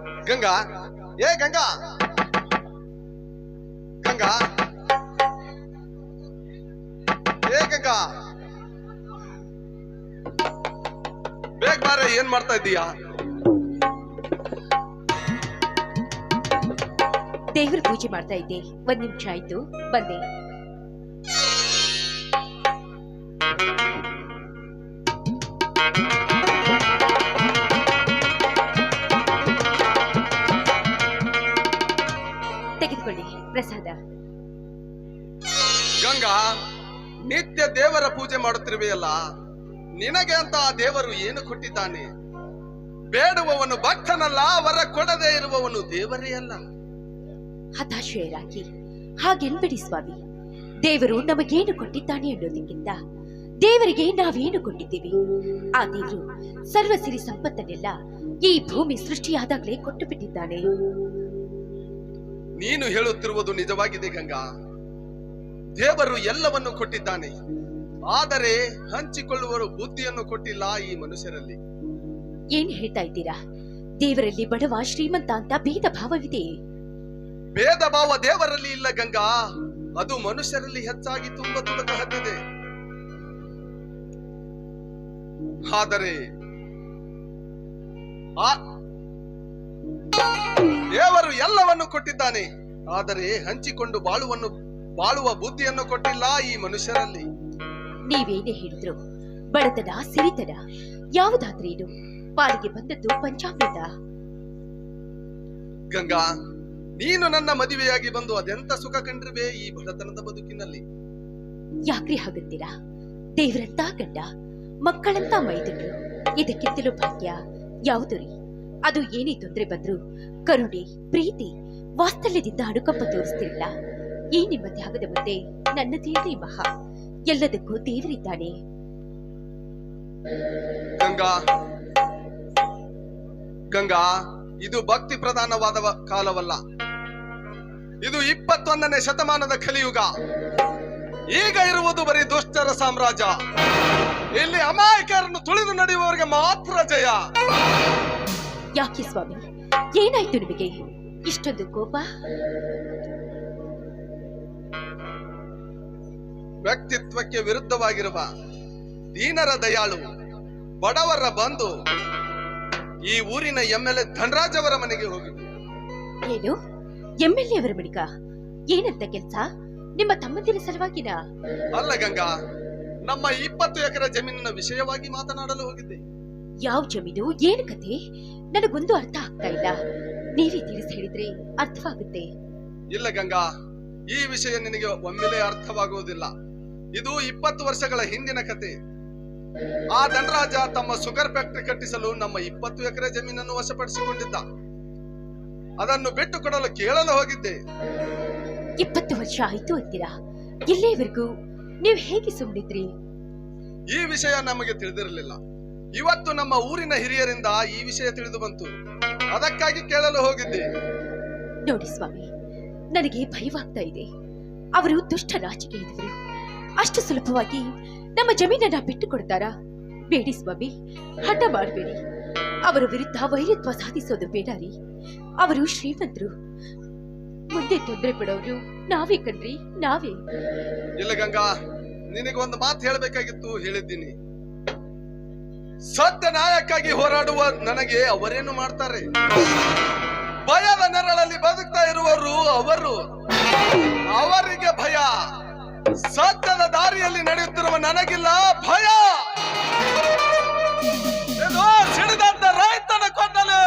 ಗಂಗಾ? ಏ, ಗಂಗಾ? ಗಂಗಾ? ಏ, ಗಂಗಾ? ಬೇಗ ಬಾರೆ, ಏನ್ ಮಾಡ್ತಾ ಇದ್ದೀಯಾ? ದೇವ್ರ ಪೂಜೆ ಮಾಡ್ತಾ ಇದ್ದೆ. ಒಂದ್ ನಿಮಿಷ ಆಯ್ತು. ಬಂದೆ. ಗಂಗಾ ನಿತ್ಯ ದೇವರ ಪೂಜೆ ಮಾಡುತ್ತಿರುವೆಯಲ್ಲ ನಿನಗೆ ಅಂತ ಆ ದೇವರು ಏನು ಕೊಟ್ಟಿದ್ದಾನೆ? ಬೇಡುವವನು ಭಕ್ತನಲ್ಲ ವರ ಕೊಡದೆ ಇರುವವನು ದೇವರೇ ಅಲ್ಲ. ಹತಾಶೆಯರಾಗಿ ಹಾಗೆನ್ಬಿಡಿ ಸ್ವಾಮಿ. ದೇವರು ನಮಗೇನು ಕೊಟ್ಟಿದ್ದಾನೆ ಅನ್ನೋದಕ್ಕಿಂತ ದೇವರಿಗೆ ನಾವೇನು ಕೊಟ್ಟಿದ್ದೀವಿ? ಆ ದೇವರು ಸರ್ವ ಸಿರಿ ಸಂಪತ್ತನ್ನೆಲ್ಲ ಈ ಭೂಮಿ ಸೃಷ್ಟಿಯಾದಾಗಲೇ ಕೊಟ್ಟು ಬಿಟ್ಟಿದ್ದಾನೆ ನೀನು ಹೇಳುತ್ತಿರುವುದು ನಿಜವಾಗಿದೆ ಗಂಗಾ. ದೇವರು ಎಲ್ಲವನ್ನು ಕೊಟ್ಟಿದ್ದಾನೆ. ಆದರೆ ಹಂಚಿಕೊಳ್ಳುವರು ಬುದ್ಧಿಯನ್ನು ಕೊಟ್ಟಿಲ್ಲ ಈ ಮನುಷ್ಯರಲ್ಲಿ. ಏನ್ ಹೇಳ್ತಾ ಇದ್ದೀರಾ? ದೇವರಲ್ಲಿ ಬಡವ ಶ್ರೀಮಂತ ಅಂತ ಭೇದ ಭಾವವಿದೆ. ಭೇದ ಭಾವ ದೇವರಲ್ಲಿ ಇಲ್ಲ ಗಂಗಾ. ಅದು ಮನುಷ್ಯರಲ್ಲಿ ಹೆಚ್ಚಾಗಿ ತುಂಬ ತುಳಕ ಹತ್ತಿದೆ ಆದರೆ ಆ ದೇವರು ಎಲ್ಲವನ್ನು ಕೊಟ್ಟಿದ್ದಾನೆ. ಆದರೆ ಹಂಚಿಕೊಂಡು ಬಾಳುವನ್ನು ಬಾಳುವ ಬುದ್ಧಿಯನ್ನು ಕೊಟ್ಟಿಲ್ಲ ಈ ಮನುಷ್ಯರಲ್ಲಿ. ನೀವೇನೇ ಹೇಳಿದ್ರು ಬಡತನ ಸಿರಿತನ ಇದು ಪಾಲಿಗೆ ಬಂದದ್ದು ಪಂಚಾಮೃತ. ಗಂಗಾ ನೀನು ನನ್ನ ಮದುವೆಯಾಗಿ ಬಂದು ಅದೆಂತ ಸುಖ ಕಂಡಿರುವೆ ಈ ಬಡತನದ ಬದುಕಿನಲ್ಲಿ? ಯಾಕ್ರಿ ಹಾಗಂತೀರಾ? ದೇವ್ರಂತ ಗಂಡ ಮಕ್ಕಳಂತ ಮೈದುಂಡು ಇದಕ್ಕಿಂತಲೂ ಭಾಗ್ಯ ಯಾವುದು ರೀ? ಅದು ಏನೇ ತೊಂದರೆ ಬಂದ್ರು ಕರುಣೆ ಪ್ರೀತಿ ವಾತ್ಸಲ್ಯದಿಂದ ಅಡುಕಪ್ಪ ತೋರಿಸ್ತಿರಲ್ಲ. ಈ ನಿಮ್ಮ ತ್ಯಾಗದ ಮುಂದೆ ನನ್ನ ದೇವರೇ ಮಹಾ ಎಲ್ಲದಕ್ಕೂ ದೇವರಿದ್ದಾನೆ. ಗಂಗಾ ಗಂಗಾ ಇದು ಭಕ್ತಿ ಪ್ರಧಾನವಾದ ಕಾಲವಲ್ಲ. ಇದು ಇಪ್ಪತ್ತೊಂದನೇ ಶತಮಾನದ ಕಲಿಯುಗ. ಈಗ ಇರುವುದು ಬರೀ ದುಷ್ಟರ ಸಾಮ್ರಾಜ್ಯ. ಇಲ್ಲಿ ಅಮಾಯಕರನ್ನು ತುಳಿದು ನಡೆಯುವವರಿಗೆ ಮಾತ್ರ ಜಯ. ಯಾಕೆ ಸ್ವಾಮಿ ಏನಾಯ್ತು ನಿಮಗೆ? ಇಷ್ಟೊಂದು ಕೋಪ? ವ್ಯಕ್ತಿತ್ವಕ್ಕೆ ವಿರುದ್ಧವಾಗಿರುವ ದೀನರ ದಯಾಳು ಬಡವರ ಬಂದು ಈ ಊರಿನ ಎಂ ಎಲ್ ಎ ಧನರಾಜ್ ಅವರ ಮನೆಗೆ ಹೋಗಿದ್ದು. ಏನು? ಎಂ ಎಲ್ ಎ ಅವರ ಬಳಿಕ? ಏನಂತ ಕೆಲ್ಸ? ನಿಮ್ಮ ತಮ್ಮಂದಿರ ಸಲುವಾಗಿನ? ಅಲ್ಲ ಗಂಗಾ ನಮ್ಮ ಇಪ್ಪತ್ತು ಎಕರೆ ಜಮೀನಿನ ವಿಷಯವಾಗಿ ಮಾತನಾಡಲು ಹೋಗಿದ್ದೆ. ಯಾವ ಜಮೀನು? ಏನು ಕತೆ? ನನಗೊಂದು ಅರ್ಥ ಆಗ್ತಾ ಇಲ್ಲ. ನೀವೇ ತಿಳಿಸಿ ಹೇಳಿದ್ರೆ ಅರ್ಥವಾಗುತ್ತೆ. ಇಲ್ಲ ಗಂಗಾ ಈ ವಿಷಯ ನಿನಗೆ ಒಮ್ಮೆಲೆ ಅರ್ಥವಾಗುವುದಿಲ್ಲ. ಇದು ಇಪ್ಪತ್ತು ವರ್ಷಗಳ ಹಿಂದಿನ ಕತೆ. ಆ ಧನರಾಜ ತಮ್ಮ ಶುಗರ್ ಫ್ಯಾಕ್ಟರಿ ಕಟ್ಟಿಸಲು ನಮ್ಮ ಇಪ್ಪತ್ತು ಎಕರೆ ಜಮೀನನ್ನು ವಶಪಡಿಸಿಕೊಂಡಿದ್ದ. ಅದನ್ನು ಬಿಟ್ಟು ಕೊಡಲು ಕೇಳಲು ಹೋಗಿದ್ದೆ. ಇಪ್ಪತ್ತು ವರ್ಷ ಆಯ್ತು ಅಂತೀರಾ? ಇಲ್ಲಿವರೆಗೂ ನೀವು ಹೇಗೆ ಸುಮ್ಮನಿದ್ರಿ ಈ ವಿಷಯ ನಮಗೆ ತಿಳಿದಿರಲಿಲ್ಲ. ಇವತ್ತು ನಮ್ಮ ಊರಿನ ಹಿರಿಯರಿಂದ ಈ ವಿಷಯ ತಿಳಿದು ಬಂತು. ಅದಕ್ಕಾಗಿ ಕೇಳಲು ಹೋಗಿದ್ದೆ. ನೋಡಿ ಸ್ವಾಮಿ ನನಗೆ ಭಯವಾಗ್ತಾ ಇದೆ. ಅವರು ದುಷ್ಟ ರಾಜಕೀಯದವರು. ಅಷ್ಟು ಸುಲಭವಾಗಿ ನಮ್ಮ ಜಮೀನನ್ನ ಬಿಟ್ಟು ಕೊಡ್ತಾರಾ ಬೇಡಿ ಸ್ವಾಮಿ, ಹಠ ಮಾಡಬೇಡಿ. ಅವರ ವಿರುದ್ಧ ವೈರತ್ವ ಸಾಧಿಸೋದು ಅವರು ಶ್ರೀಮಂತರು. ಮುಂದೆ ತೊಂದರೆ ಪಡೋರು ನಾವೇ ಕಣ್ರಿ, ನಾವೇ. ಇಲ್ಲ ಗಂಗಾ ನಿನಗೆ ಒಂದು ಮಾತು ಹೇಳಬೇಕಾಗಿತ್ತು ಹೇಳಿದ್ದೀನಿ. ಸತ್ಯ ನಾಯಕಾಗಿ ಹೋರಾಡುವ ನನಗೆ ಅವರೇನು ಮಾಡ್ತಾರೆ? ಭಯದ ನೆರಳಲ್ಲಿ ಬದುಕ್ತಾ ಇರುವರು ಅವರು. ಅವರಿಗೆ ಭಯ. ಸತ್ಯದ ದಾರಿಯಲ್ಲಿ ನಡೆಯುತ್ತಿರುವ ನನಗಿಲ್ಲ ಭಯ. ಸಿಡಿದಂತ ರೈತನ ಕೊಂದಲೆ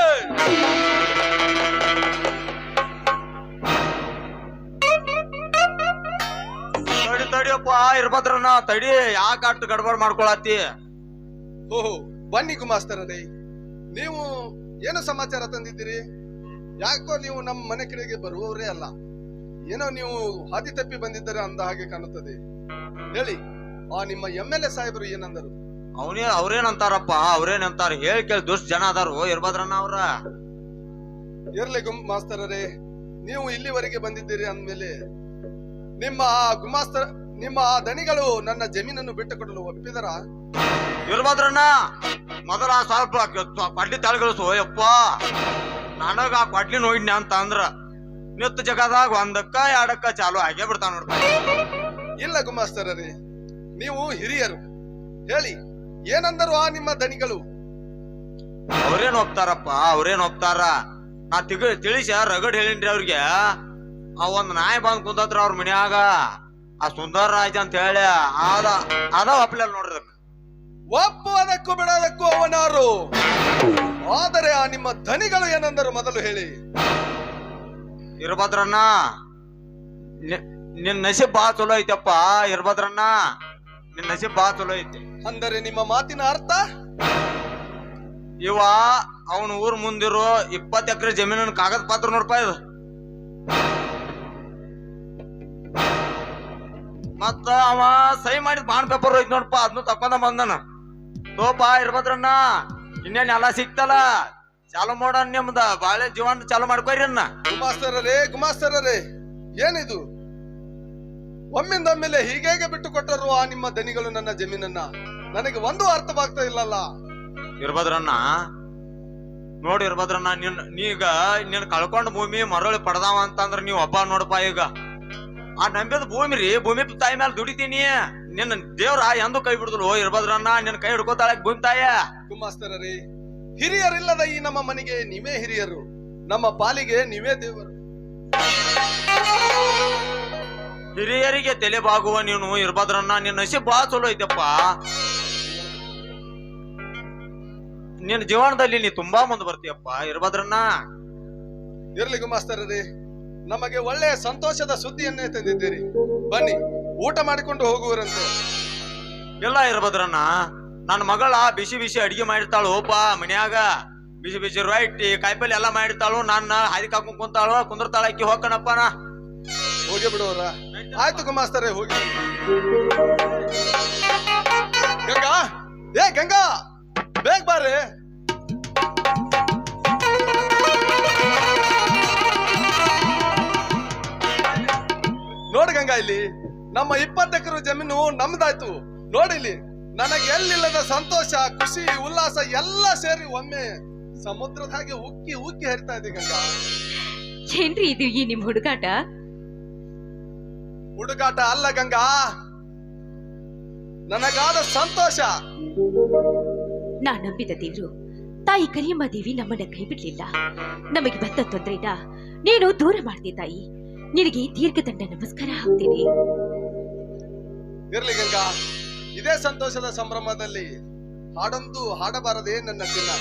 ತಡಿ, ತಡಿಯಪ್ಪ ಇರ್ಬದ್ರನ ತಡಿ. ಯಾಕೆ ಅಷ್ಟು ಗಡ್ಬಡ್ ಮಾಡ್ಕೊಳತ್ತಿ? ಓಹೋ ಬನ್ನಿ ಗುಮಾಸ್ತರನೇ ನೀವು ಏನು ಸಮಾಚಾರ ತಂದಿದ್ದೀರಿ? ಯಾಕೋ ನೀವು ನಮ್ಮ ಮನೆ ಕಡೆಗೆ ಬರುವವರೇ ಅಲ್ಲ. ಏನೋ ನೀವು ಹಾದಿ ತಪ್ಪಿ ಬಂದಿದ್ದಾರೆ ಅಂದ ಹಾಗೆ ಕಾಣುತ್ತದೆ. ಹೇಳಿ ಆ ನಿಮ್ಮ ಎಂ ಎಲ್ ಎ ಸಾಹೇಬರು ಏನಂದರು? ಅವನೇ ಅವ್ರೇನಂತಾರಪ್ಪ? ಅವ್ರೇನಂತಾರ? ಹೇಳಿ ಕೇಳಿ ದುಷ್ಟ ಜನ ಅದಾರು ಇರ್ಬದ್ರನ ಅವ್ರ. ಇರ್ಲಿ ಗುಮ್ ಮಾಸ್ತರರೇ ನೀವು ಇಲ್ಲಿವರೆಗೆ ಬಂದಿದ್ದೀರಿ ಅಂದ್ಮೇಲೆ ನಿಮ್ಮ ಆ ಗುಮಾಸ್ತರ ನಿಮ್ಮ ಆ ದಣಿಗಳು ನನ್ನ ಜಮೀನನ್ನು ಬಿಟ್ಟು ಕೊಡಲು ಒಪ್ಪಿದರ? ಇರ್ಬದ್ರನ? ಮೊದಲ ಸ್ವಲ್ಪ ಪಡ್ಲಿ ತಳಗಳಿಸು ಯಪ್ಪ ನಾನ ನನಗ ಆ ಕೊಡ್ಲಿ ನೋಡಿದ್ನಿ ಅಂತ ಅಂದ್ರ. ನಿತ್ತ ಜಗದಾಗ ಒಂದಕ್ಕ ಎರಡಕ್ಕ ಚಾಲು ಆಗೇ ಬಿಡ್ತಾನ ನೋಡ್ರಿ ಇಲ್ಲ ಗುಮಾಸ್ತರರೇ ನೀವು ಹಿರಿಯರು. ಹೇಳಿ ಏನಂದರು ಆ ನಿಮ್ಮ ದನಿಗಳು ಅವ್ರೇನ್ ಒಪ್ತಾರಪ್ಪ ಅವ್ರೇನ್ ಒಪ್ತಾರ? ನಾ ತಿಗ ತಿಳಿಸ ರಗಡ್ ಹೇಳಿನ್ರಿ ಅವ್ರಿಗೆ. ಆ ಒಂದ್ ನಾಯಿ ಬಂದ್ ಕುಂತತ್ರ ಅವ್ರ ಮನ್ಯಾಗ ಆ ಸುಂದರ ರಾಜ ಅಂತ ಹೇಳಿ ಅದ ಅದ ಒಪ್ಲಿಲ್ಲ ನೋಡ್ರಿ ಅದಕ್ಕ. ಒಪ್ಪುವುದಕ್ಕೂ ಬಿಡೋದಕ್ಕೂ ಅವನಾರು. ಆದರೆ ಆ ನಿಮ್ಮ ಧನಿಗಳು ಏನಂದರು ಮೊದಲು ಹೇಳಿ. ಇರ್ಬದ್ರಣ್ಣ ನಿನ್ ನಸೀಬ್ ಬಾ ಚಲೋ ಐತಪ್ಪ ಇರ್ಬದ್ರಣ್ಣ ನಿನ್ ನಸೀಬ್ ಬಾ ಚಲೋ ಐತಿ. ಅಂದರೆ ನಿಮ್ಮ ಮಾತಿನ ಅರ್ಥ? ಇವ ಅವನ ಊರ್ ಮುಂದಿರೋ ಇಪ್ಪತ್ತು ಎಕರೆ ಜಮೀನಿನ ಕಾಗದ ಪಾತ್ರ ನೋಡ್ಪ ಇದು ಮತ್ತ ಅವ ಸಹಿ ಮಾಡಿದ ಬಾಂಡ್ ಪೇಪರ್ ಹೋಯ್ತು ನೋಡಪ್ಪ ಅದನ್ನ ತಕೊಂಡ ಬಂದನ. ತೋಪ ಇರ್ಬದ್ರಣ್ಣ ಇನ್ನೇನ್ ಎಲ್ಲ ಸಿಕ್ತಲ್ಲ ಚಾಲು ಮಾಡ ನಿಮ್ದ. ಬಾಳೆ ಜೀವನ ಚಾಲು ಮಾಡ್ಕೊರಿ ಅನ್ನ. ಗುಮಾಸ್ತರರೇ ಗುಮಾಸ್ತರರೇ ಏನಿದು? ಒಮ್ಮಿಂದೊಮ್ಮೆಲೆ ಹೀಗೇಗೆ ಬಿಟ್ಟು ಕೊಟ್ಟರು ಆ ನಿಮ್ಮ ದನಿಗಳು ನನ್ನ ಜಮೀನನ್ನ ನನಗೆ ಒಂದು ಅರ್ಥವಾಗ್ತಾ ಇಲ್ಲಲ್ಲ. ಇರ್ಬದ್ರಣ್ಣ ನೋಡಿ ಇರ್ಬದ್ರಣ್ಣ ನಿನ್ ನೀಗ ನಿನ್ ಕಳ್ಕೊಂಡ್ ಭೂಮಿ ಮರಳಿ ಪಡೆದಾವ ಅಂತಂದ್ರ ನೀವ್ ಒಬ್ಬ ನೋಡಪ್ಪ ಈಗ. ಆ ನಂಬಿದ ಭೂಮಿ ರೀ ಭೂಮಿ ತಾಯಿ ಮೇಲೆ ದುಡಿತೀನಿ. ನಿನ್ನ ದೇವ್ರ ಎಂದು ಕೈ ಬಿಡುದಿಲ್ಲ ಇರ್ಬದ್ರಣ್ಣ ನಿನ್ ಕೈ ಹಿಡ್ಕೋತಾಳೆ ಭೂಮಿ ತಾಯ. ಗುಮಾಸ್ತರರೇ ಹಿರಿಯರಿಲ್ಲದ ಈ ನಮ್ಮ ಮನೆಗೆ ನೀವೇ ಹಿರಿಯರು. ನಮ್ಮ ಪಾಲಿಗೆ ನೀವೇ ದೇವರು. ಹಿರಿಯರಿಗೆ ತಲೆ ಬಾಗುವ ನೀನು ಇರ್ಬಾದ್ರನ್ನ ನಿನ್ನ ಹಸಿ ಬಾ ಚಲೋ ಐತಪ್ಪ. ನಿನ್ನ ಜೀವನದಲ್ಲಿ ನೀ ತುಂಬಾ ಮುಂದೆ ಬರ್ತೀಯಪ್ಪ ಇರ್ಬಾದ್ರನ್ನ. ಇರ್ಲಿ ಗುಮಾಸ್ತರರೇ ನಮಗೆ ಒಳ್ಳೆಯ ಸಂತೋಷದ ಸುದ್ದಿಯನ್ನೇ ತಂದಿದ್ದೀರಿ. ಬನ್ನಿ ಊಟ ಮಾಡಿಕೊಂಡು ಹೋಗುವರಂತೆ. ಎಲ್ಲ ಇರ್ಬದ್ರಣ್ಣ ನನ್ನ ಮಗಳ ಬಿಸಿ ಬಿಸಿ ಅಡಿಗೆ ಮಾಡಿರ್ತಾಳು ಒಬ್ಬ ಮನ್ಯಾಗ. ಬಿಸಿ ಬಿಸಿ ರೊಟ್ಟಿ ಕಾಯಿಪಲ್ಲೆ ಎಲ್ಲ ಮಾಡಿರ್ತಾಳು ನನ್ನ ಹಾದಿ ಕಾಕೊಂಡ್ ಕುಂತಾಳು ಕುಂದಿರ್ತಾಳ ಅಕ್ಕಿ ಹೋಗ್ಕಣಪ್ಪ ನಾ. ಹೋಗಿ ಬಿಡುವರ ಆಯ್ತು. ಕುಮಾಸ್ತಾರೆ ಹೋಗಿ. ಗಂಗಾ? ಏ ಗಂಗಾ ಬೇಗ ಬಾರೆ ನೋಡು ಗಂಗಾ ಇಲ್ಲಿ ನಮ್ಮ ಇಪ್ಪತ್ತು ಎಕರೆ ಜಮೀನು ನಮ್ದಾಯ್ತು. ನೋಡಿಲ್ಲಿ ನನಗೆ ಎಲ್ಲಿಲ್ಲದ ಸಂತೋಷ ಖುಷಿ ಉಲ್ಲಾಸ ಎಲ್ಲ ಸೇರಿ ಒಮ್ಮೆ ಸಮುದ್ರದ ಹಾಗೆ ಉಕ್ಕಿ ಉಕ್ಕಿ ಹರಿತಾ ಇದೆ ಗಂಗಾ. ಏನ್ರಿ ಇದು ಈ ನಿಮ್ ಹುಡುಗಾಟ? ಹುಡುಗಾಟ ಅಲ್ಲ ಗಂಗಾ. ನನಗಾದ ಸಂತೋಷ. ನಾ ನಂಬಿದ ದೇವ್ರು ತಾಯಿ ಕರಿಯಮ್ಮ ದೇವಿ ನಮ್ಮನ್ನ ಕೈ ಬಿಡ್ಲಿಲ್ಲ ನಮಗೆ ಬಂದ ತೊಂದ್ರೆನ ನೀನು ದೂರ ಮಾಡ್ದೆ ತಾಯಿ. ನಿನಗೆ ದೀರ್ಘದಂಡ ನಮಸ್ಕಾರ ಹಾಕ್ತೀನಿ ಇರ್ಲಿ ಗಂಗಾ. ಇದೇ ಸಂತೋಷದ ಸಂಭ್ರಮದಲ್ಲಿ ಹಾಡೊಂದು ಹಾಡಬಾರದೇ ನನ್ನ ಚಿನ್ನ.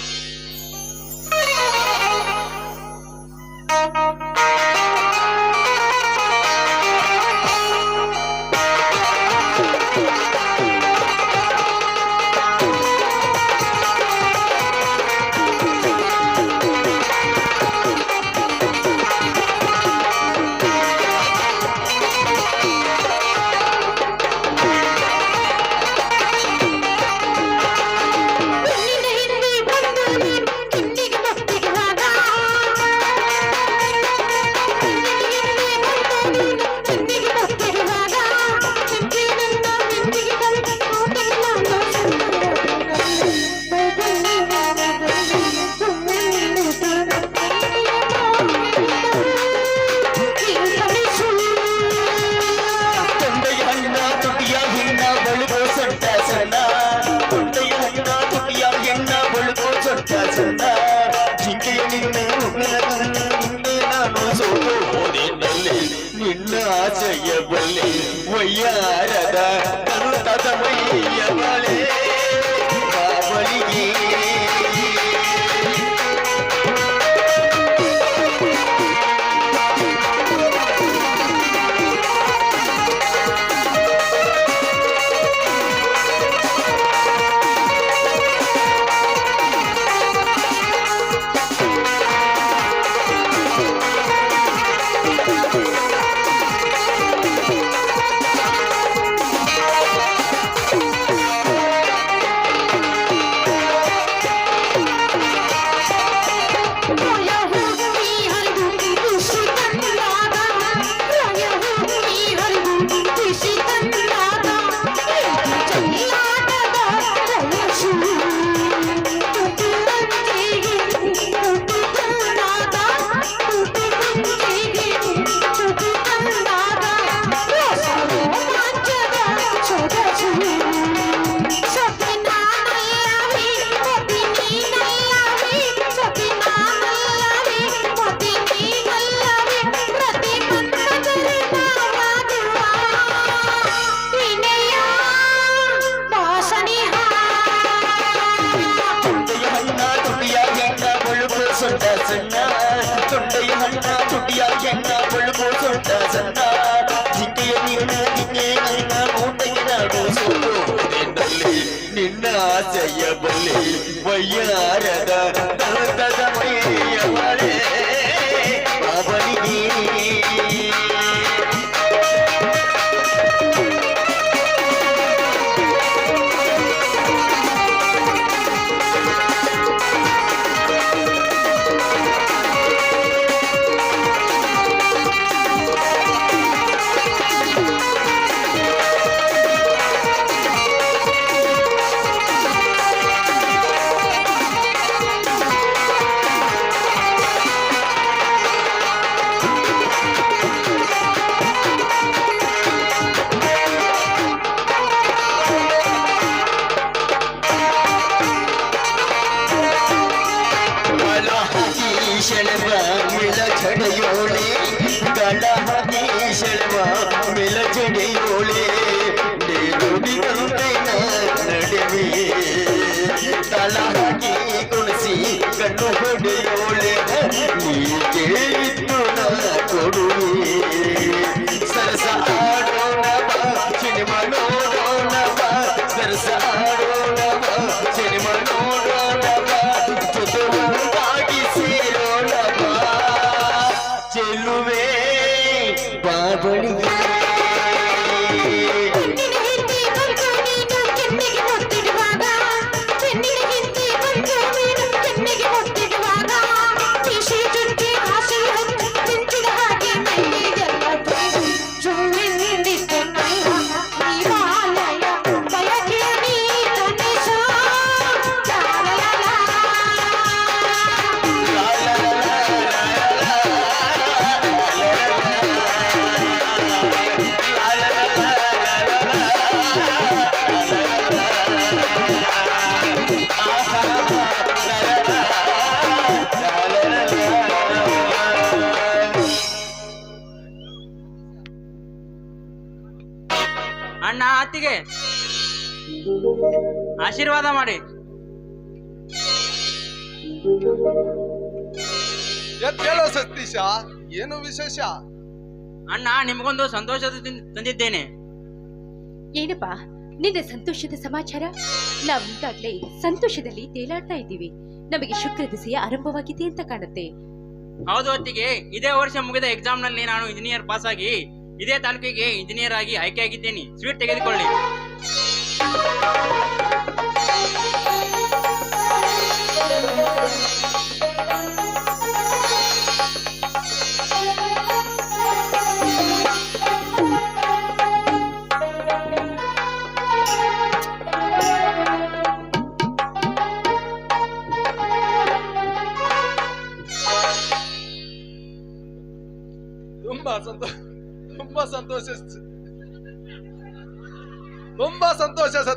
Send no radio. ಆಶೀರ್ವಾದ ಮಾಡಿ. ಎದ್ದೇಳೋ ಸತೀಶ ಏನು ವಿಶೇಷ? ಅಣ್ಣ ನಿಮಗೊಂದು ಸಂತೋಷದ ತಿನ್- ತಂದಿದ್ದೇನೆ. ಏನಪ್ಪಾ ನಿನ್ನ ಸಂತೋಷದ ಸಮಾಚಾರ? ನಾವೀಗಾಗ್ಲೇ ಸಂತೋಷದಲ್ಲಿ ತೇಲಾಡ್ತಾ ಇದ್ದೀವಿ. ನಮಗೆ ಶುಕ್ರ ದಿಸೆಯ ಆರಂಭವಾಗಿದೆ ಅಂತ ಕಾಣುತ್ತೆ. ಹೌದು ಹೊತ್ತಿಗೆ ಇದೇ ವರ್ಷ ಮುಗಿದ ಎಕ್ಸಾಮ್ನಲ್ಲಿ ನಾನು ಇಂಜಿನಿಯರ್ ಪಾಸ್ ಆಗಿ ಇದೇ ತಾಲೂಕಿಗೆ ಇಂಜಿನಿಯರ್ ಆಗಿ ಆಯ್ಕೆಯಾಗಿದ್ದೇನೆ. ಸ್ವೀಟ್ ತೆಗೆದುಕೊಳ್ಳಿ.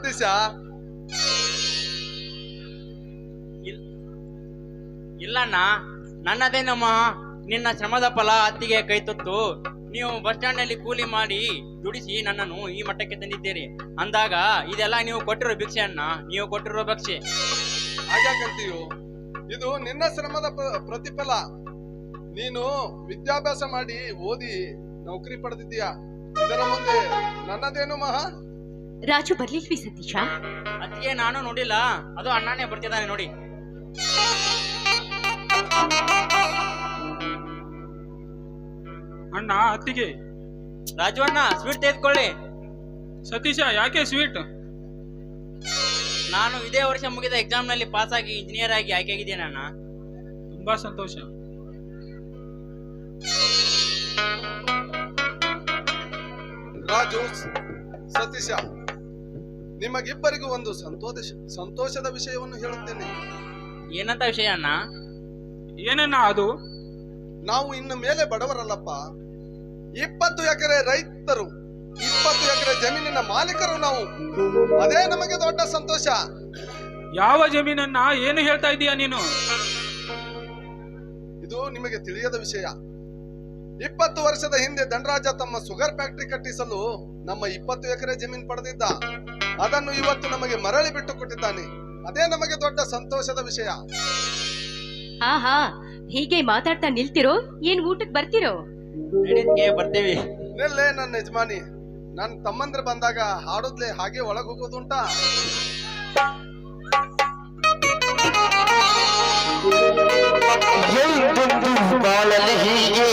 ನನ್ನದೇನಮ್ಮ ಇಲ್ಲಣ್ಣ ನನ್ನದೇ ನಮ್ಮ ನಿನ್ನ ಶ್ರಮದ ಫಲ ಅತ್ತಿಗೆ ಕೈ ತುತ್ತು ನೀವು ಬಸ್ ಸ್ಟ್ಯಾಂಡ್ನಲ್ಲಿ ಕೂಲಿ ಮಾಡಿ ದುಡಿಸಿ ನನ್ನನ್ನು ಈ ಮಟ್ಟಕ್ಕೆ ತಂದಿದ್ದೀರಿ. ಅಂದಾಗ ಇದೆಲ್ಲ ನೀವು ಕೊಟ್ಟಿರೋ ಭಿಕ್ಷೆ ಅಣ್ಣ ನೀವು ಕೊಟ್ಟಿರೋ ಭಿಕ್ಷೆ. ಹಾಗಾಗಂತೀಯು ಇದು ನಿನ್ನ ಶ್ರಮದ ಪ್ರ- ಪ್ರತಿಫಲ. ನೀನು ವಿದ್ಯಾಭ್ಯಾಸ ಮಾಡಿ ಓದಿ ನೌಕರಿ ಪಡೆದಿದ್ದೀಯ? ಇದರ ಮುಂದೆ ನನ್ನದೇನು ಮಹಾ? ರಾಜು ಬರ್ಲಿಲ್ವಿ ಸತೀಶ? ಅತ್ತಿಗೆ ನಾನು ನೋಡಿಲ್ಲ. ಅದು ಅಣ್ಣನೇ ಬರ್ತಿದ್ದಾನೆ ನೋಡಿ. ಅಣ್ಣ ಅತ್ತಿಗೆ ರಾಜು ಅಣ್ಣ ಸ್ವೀಟ್ ತೆಗೆದುಕೊಳ್ಳಿ. ಸತೀಶ ಯಾಕೆ ಸ್ವೀಟ್? ನಾನು ಇದೇ ವರ್ಷ ಮುಗಿದ ಎಕ್ಸಾಮ್ನಲ್ಲಿ ಪಾಸ್ ಆಗಿ ಇಂಜಿನಿಯರ್ ಆಗಿ ಆಯ್ಕೆಯಾಗಿದ್ದೇನೆ ಅಣ್ಣ. ತುಂಬಾ ಸಂತೋಷ. ರಾಜು ಸತೀಶ. ನಿಮಗಿಬ್ಬರಿಗೂ ಒಂದು ಸಂತೋಷ ಸಂತೋಷದ ವಿಷಯವನ್ನು ಹೇಳುತ್ತೇನೆ. ಏನಂತ ವಿಷಯ ಅಣ್ಣ? ಏನನ್ನ ಅದು? ನಾವು ಇನ್ನು ಮೇಲೆ ಬಡವರಲ್ಲಪ್ಪ. ಇಪ್ಪತ್ತು ಎಕರೆ ರೈತರು ಇಪ್ಪತ್ತು ಎಕರೆ ಜಮೀನಿನ ಮಾಲೀಕರು ನಾವು. ಅದೇ ನಮಗೆ ದೊಡ್ಡ ಸಂತೋಷ. ಯಾವ ಜಮೀನನ್ನ ಏನು ಹೇಳ್ತಾ ಇದೀಯ ನೀನು? ಇದು ನಿಮಗೆ ತಿಳಿಯದ ವಿಷಯ. ಇಪ್ಪತ್ತು ವರ್ಷದ ಹಿಂದೆ ದಂಡರಾಜ ತಮ್ಮ ಶುಗರ್ ಫ್ಯಾಕ್ಟರಿ ಕಟ್ಟಿಸಲು ನಮ್ಮ ಇಪ್ಪತ್ತು ಎಕರೆ ಜಮೀನು ಪಡೆದಿದ್ದ. ಅದನ್ನು ಇವತ್ತು ನಮಗೆ ಮರಳಿ ಬಿಟ್ಟು ಕೊಟ್ಟಿದ್ದಾನೆ. ಅದೇ ನಮಗೆ ದೊಡ್ಡ ಸಂತೋಷದ ವಿಷಯ. ಹಾ ಹಾ ಹೀಗೆ ಮಾತಾಡ್ತಾ ನಿಲ್ತಿರೋ? ಏನ್ ಊಟಕ್ಕೆ ಬರ್ತಿರೋ? ಬರ್ತೀವಿ. ನಿಲ್ಲೇ ನನ್ನ ಯಜಮಾನಿ. ನನ್ನ ತಮ್ಮಂದ್ರ ಬಂದಾಗ ಹಾಡುದ್ಲೆ ಹಾಗೆ ಒಳಗ್ ಹೋಗೋದುಂಟಾ ಬಾಳಲು ಹೀಗೆ?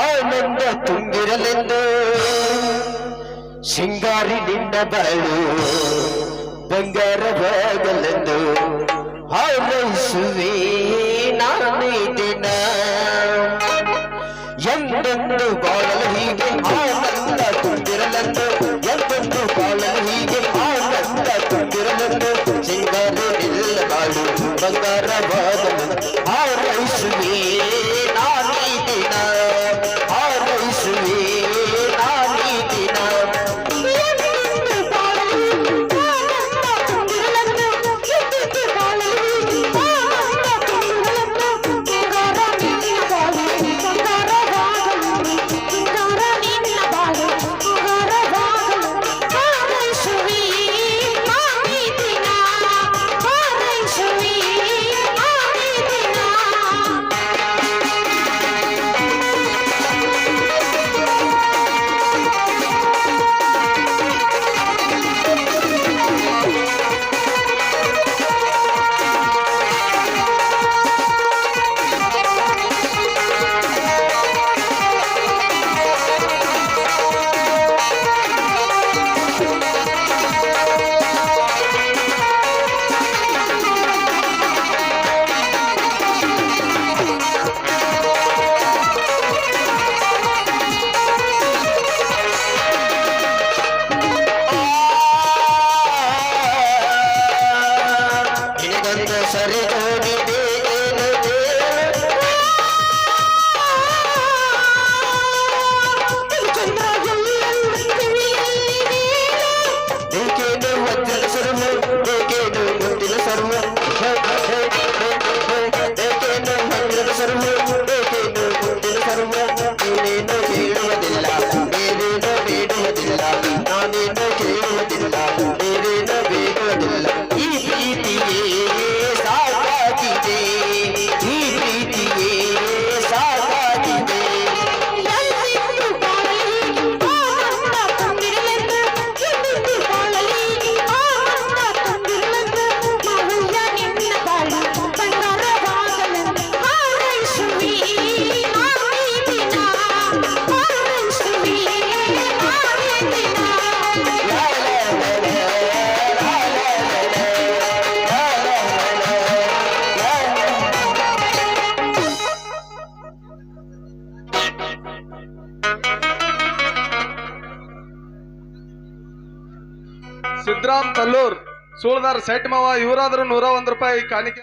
ಆನಂದ ತುಂಬಿರಲೆಂದು ಸಿಂಗಾರಿ ನಿನ್ನ ಬಾಳು ಬಂಗಾರವಾಗಲೆಂದು ಹಾರೈಸುವೆ ನಾನೇ ದಿನ. ಎಂದೆಂದು ಬಾಳಲು ಸುಳ್ದಾರ್ ಸೆಟ್ ಮಾವ ಇವರಾದ್ರೂ ನೂರ ಒಂದ್ ರೂಪಾಯಿ ಕಾಣಿಕೆ